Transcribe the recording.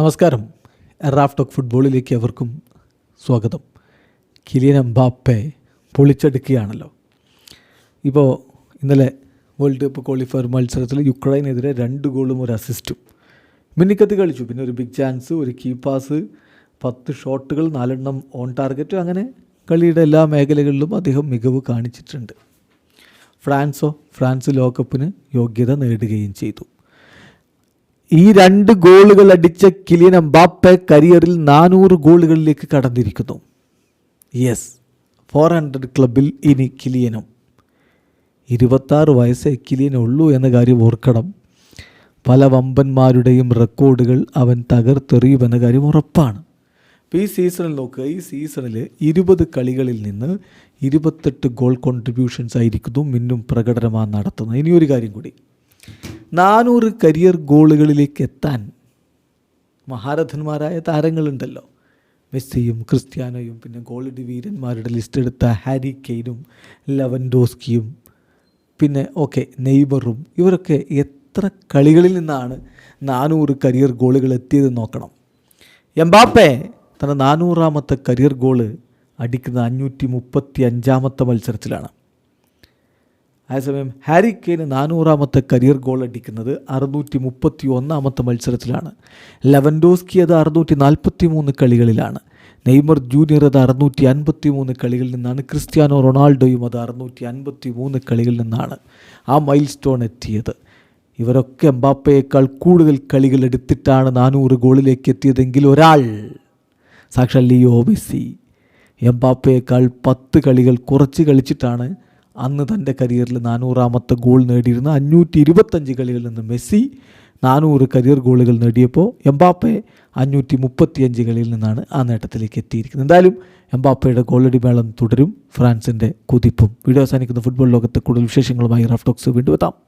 നമസ്കാരം. Raf talk ഫുട്ബോളിലേക്ക് അവർക്കും സ്വാഗതം. കിലിയൻ എംബാപ്പെ പൊളിച്ചെടുക്കുകയാണല്ലോ. ഇപ്പോൾ ഇന്നലെ വേൾഡ് കപ്പ് ക്വാളിഫയർ മത്സരത്തിൽ യുക്രൈനെതിരെ രണ്ട് ഗോളും ഒരു അസിസ്റ്റും. മിന്നിക്കത്ത് കളിച്ചു. പിന്നെ ഒരു ബിഗ് ചാൻസ് ഒരു കീ പാസ് പത്ത് ഷോട്ടുകൾ നാലെണ്ണം ഓൺ ടാർഗറ്റ് അങ്ങനെ കളിയുടെ എല്ലാ മേഖലകളിലും അദ്ദേഹം മികവ് കാണിച്ചിട്ടുണ്ട്. ഫ്രാൻസോ ഫ്രാൻസ് ലോകകപ്പിന് യോഗ്യത നേടുകയും ചെയ്തു. ഈ രണ്ട് ഗോളുകൾ അടിച്ച കിലിയൻ എംബാപ്പെ കരിയറിൽ നാനൂറ് ഗോളുകളിലേക്ക് കടന്നിരിക്കുന്നു. യെസ് ഫോർ ഹൺഡ്രഡ് ക്ലബിൽ ഇനി കിലിയനും. ഇരുപത്താറ് വയസ്സേ കിലിയനുള്ളൂ എന്ന കാര്യം ഓർക്കണം. പല വമ്പന്മാരുടെയും റെക്കോർഡുകൾ അവൻ തകർത്തെറിയുമെന്ന കാര്യം ഉറപ്പാണ്. ഈ സീസണിൽ നോക്കുക ഈ സീസണിൽ ഇരുപത് കളികളിൽ നിന്ന് ഇരുപത്തെട്ട് ഗോൾ കോൺട്രിബ്യൂഷൻസ് ആയിരിക്കുന്നു മിന്നും പ്രകടനമാണ് നടത്തുന്നത്. ഇനിയൊരു കാര്യം കൂടി. നാനൂറ് കരിയർ ഗോളുകളിലേക്ക് എത്താൻ മഹാരഥന്മാരായ താരങ്ങളുണ്ടല്ലോ. മെസ്സിയും ക്രിസ്ത്യാനോയും പിന്നെ ഗോൾഡ് വീരന്മാരുടെ ലിസ്റ്റ് എടുത്ത ഹാരി കെയ്നും ലവൻഡോസ്കിയും പിന്നെ ഓക്കെ നെയ്ബറും ഇവരൊക്കെ എത്ര കളികളിൽ നിന്നാണ് നാനൂറ് കരിയർ ഗോളുകൾ എത്തിയത് നോക്കണം. എംബാപ്പെ തന്റെ നാനൂറാമത്തെ കരിയർ ഗോൾ അടിക്കുന്ന അഞ്ഞൂറ്റി മുപ്പത്തി അഞ്ചാമത്തെ മത്സരത്തിലാണ്. അതേസമയം ഹാരി കെയ്ന് നാനൂറാമത്തെ കരിയർ ഗോൾ അടിക്കുന്നത് അറുന്നൂറ്റി മുപ്പത്തി ഒന്നാമത്തെ മത്സരത്തിലാണ്. ലെവൻഡോസ്കി അത് അറുന്നൂറ്റി നാൽപ്പത്തി മൂന്ന് കളികളിലാണ്. നെയ്മർ ജൂനിയർ അത് അറുന്നൂറ്റി അൻപത്തി മൂന്ന് കളികളിൽ നിന്നാണ്. ക്രിസ്ത്യാനോ റൊണാൾഡോയും അത് അറുന്നൂറ്റി അൻപത്തി മൂന്ന് കളികളിൽ നിന്നാണ് ആ മൈൽ സ്റ്റോൺ എത്തിയത്. ഇവരൊക്കെ എംബാപ്പയേക്കാൾ കൂടുതൽ കളികൾ എടുത്തിട്ടാണ് നാനൂറ് ഗോളിലേക്ക് എത്തിയതെങ്കിൽ ഒരാൾ സാക്ഷാൽ ലിയോ മെസ്സി. എംബാപ്പയേക്കാൾ പത്ത് കളികൾ കുറച്ച് കളിച്ചിട്ടാണ് അന്ന് തന്റെ കരിയറിൽ നാനൂറാമത്തെ ഗോൾ നേടിയിരുന്ന അഞ്ഞൂറ്റി ഇരുപത്തഞ്ച് കളികളിൽ നിന്ന് മെസ്സി നാനൂറ് കരിയർ ഗോളുകൾ നേടിയപ്പോൾ എംബാപ്പെ അഞ്ഞൂറ്റി മുപ്പത്തിയഞ്ച് കളിയിൽ നിന്നാണ് ആ നേട്ടത്തിലേക്ക് എത്തിയിരിക്കുന്നത്. എന്തായാലും എംബാപ്പയുടെ ഗോളടി മേളം തുടരും. ഫ്രാൻസിന്റെ കുതിപ്പും. വീഡിയോ അവസാനിക്കുന്ന ഫുട്ബോൾ ലോകത്തെ കൂടുതൽ വിശേഷങ്ങളുമായി റഫ്ടോക്സ് വീണ്ടും എത്താം.